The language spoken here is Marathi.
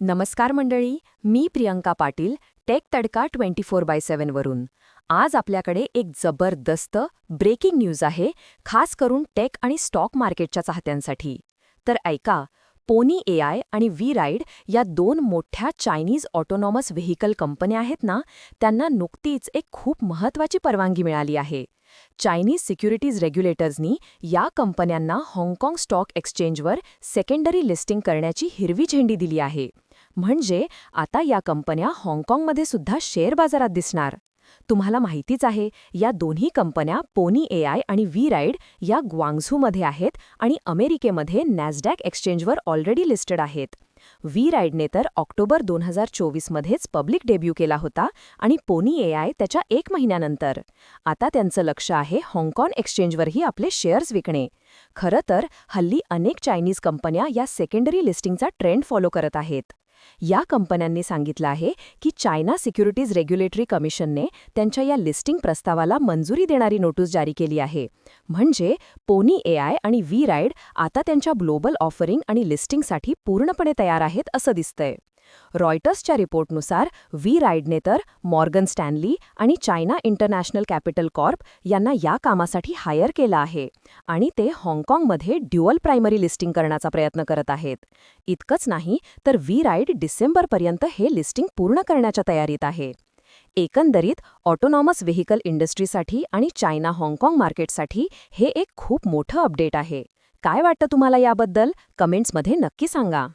नमस्कार मंडळी मी Priyanka Patil tech Tadka twenty four by सेव्हनवरून आज आपल्याकडे एक जबरदस्त ब्रेकिंग न्यूज आहे खास करून टेक आणि स्टॉक मार्केटच्या चाहत्यांसाठी. तर ऐका पोनी ए आय आणि व्ही राईड या दोन मोठ्या चायनीज ऑटोनॉमस व्हेकल कंपन्या आहेत ना त्यांना नुकतीच एक खूप महत्त्वाची परवानगी मिळाली आहे. चायनीज सिक्युरिटीज रेग्युलेटर्सनी या कंपन्यांना हाँगकाँग स्टॉक एक्सचेंजवर सेकंडरी लिस्टिंग करण्याची हिरवी झेंडी दिली आहे. म्हणजे आता या कंपन्या हाँगकाँगमध्ये सुद्धा शेअर बाजारात दिसणार. तुम्हाला माहितीच आहे या दोन्ही कंपन्या पोनी एआय आणि व्ही राईड या ग्वांगझूमध्ये आहेत आणि अमेरिकेमध्ये नॅसडॅक एक्सचेंजवर ऑलरेडी लिस्टेड आहेत. व्ही राईडने तर ऑक्टोबर दोन हजार चोवीसमध्येच पब्लिक डेब्यू केला होता आणि पोनी एआय त्याच्या एक महिन्यानंतर. आता त्यांचं लक्ष आहे हाँगकाँग एक्सचेंजवरही आपले शेअर्स विकणे. खरं तर हल्ली अनेक चायनीज कंपन्या या सेकंडरी लिस्टिंगचा ट्रेंड फॉलो करत आहेत. या कंपन्यांनी सांगितलं आहे की चायना सिक्युरिटीज रेग्युलेटरी कमिशनने त्यांच्या या लिस्टिंग प्रस्तावाला मंजुरी देणारी नोटीस जारी केली आहे. म्हणजे पोनी एआय आणि व्ही राईड आता त्यांच्या ग्लोबल ऑफरिंग आणि लिस्टिंगसाठी पूर्णपणे तयार आहेत असं दिसतंय. रॉयटर्सच्या रिपोर्टनुसार व्ही राईडने तर मॉर्गन स्टॅनली आणि चायना इंटरनॅशनल कॅपिटल कॉर्प यांना या कामासाठी हायर केलं आहे आणि ते हाँगकाँगमध्ये ड्युअल प्रायमरी लिस्टिंग करण्याचा प्रयत्न करत आहेत. इतकंच नाही तर व्ही राईड डिसेंबरपर्यंत हे लिस्टिंग पूर्ण करण्याच्या तयारीत आहे. एकंदरीत ऑटोनॉमस व्हेकल इंडस्ट्रीसाठी आणि चायना हाँगकाँग मार्केटसाठी हे एक खूप मोठं अपडेट आहे. काय वाटतं तुम्हाला याबद्दल? कमेंट्समध्ये नक्की सांगा.